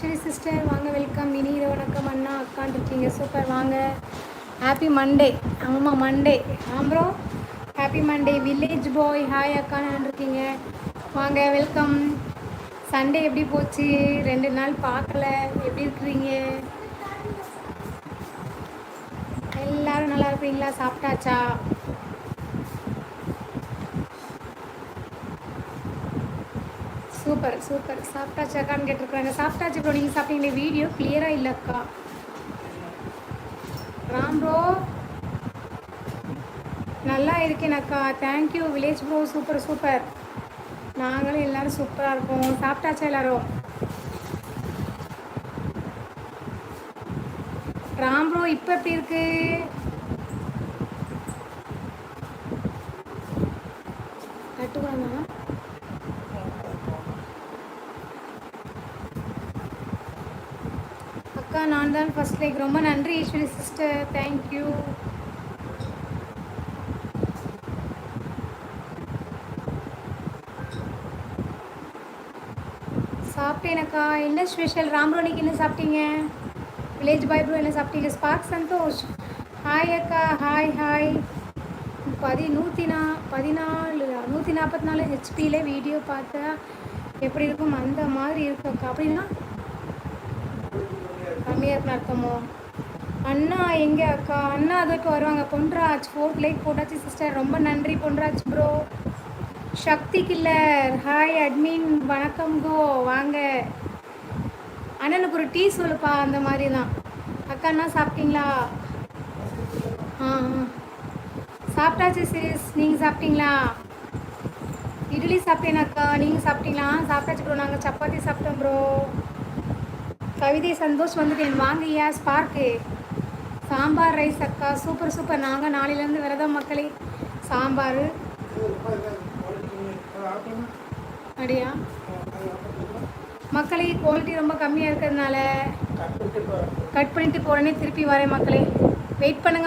Sister வாங்க welcome. இனி வணக்கம். அண்ணா அக்கான் இருக்கீங்க. சூப்பர். வாங்க. ஹாப்பி மண்டே ஆமாம் Monday ஆம்பரோ happy Monday village boy hi அக்கான்னு இருக்கீங்க. வாங்க வெல்கம். சண்டே எப்படி போச்சு? ரெண்டு நாள் பார்க்கல. எப்படி இருக்கிறீங்க? எல்லாரும் நல்லா இருக்கிறீங்களா சாப்பிட்டாச்சா? Super super. சாப்பிட்டாச்சாக்கான்னு கேட்டிருக்காங்க சாப்பிட்டாச்சு ப்ரோ நீங்கள் சாப்பிட்டீங்களே? வீடியோ கிளியராக இல்லைக்கா. ராம் ப்ரோ நல்லா இருக்கேன் அக்கா. Thank you village bro super super. நாங்களும் எல்லாரும் சூப்பராக இருக்கோம். சாப்பிட்டாச்சா எல்லாரும்? ராம் ப்ரோ இப்போ எப்படி இருக்குது அக்கா நான் தான் ஃபர்ஸ்ட் லைக் ரொம்ப நன்றி ஈஸ்வரி சிஸ்டர் தேங்க்யூ சாப்பிட்டேனக்கா என்ன ஸ்பெஷல் ராம்ரோனிக்கு என்ன சாப்பிட்டீங்க? வில்லேஜ் பாய் ப்ரோ என்ன சாப்பிட்டீங்க? ஸ்பார்க் சந்தோஷ் ஹாய் அக்கா. ஹாய் ஹாய் பதி நூற்றி நா பதினாலு நூற்றி நாற்பத்தி நாலு ஹெச்பியில் வீடியோ பார்த்தா எப்படி இருக்கும்? அந்த மாதிரி இருக்கு அக்கா. அப்படின்னா கம்மியாக இருக்குன்னு அர்த்தமோ அண்ணா எங்கே அக்கா? அண்ணா அதுக்கு வருவாங்க. பொன்ராஜ் ஃபோர்த் லைக் போட்டாச்சு சிஸ்டர் ரொம்ப நன்றி Ponraj bro Sakthi killer hi admin வணக்கம் கோ வாங்க. அண்ணனுக்கு ஒரு டீ சொல்லுப்பா அந்த மாதிரி தான் அக்கா அண்ணா சாப்பிட்டீங்களா? ஆ ஆ. சாப்பிட்டாச்சு சிஸ் நீங்கள் சாப்பிட்டீங்களா? இட்லி சாப்பிட்டேன் அக்கா. நீங்கள் சாப்பிட்டீங்களா? சாப்பிட்டாச்சு ப்ரோ நாங்கள் சப்பாத்தி சாப்பிட்டோம் ப்ரோ கவிதை சந்தோஷ் வந்துட்டேன் வாங்கய்யா ஸ்பார்க்கு சாம்பார் ரைஸ் அக்கா சூப்பர் சூப்பர் நாங்கள் நாளையிலேருந்து விரதம் மக்களே. சாம்பார். அப்படியா? மக்களே குவாலிட்டி ரொம்ப கம்மியாக இருக்கிறதுனால கட் பண்ணிட்டு போகிறேனே திருப்பி வரேன் மக்களே. வெயிட் பண்ணுங்க.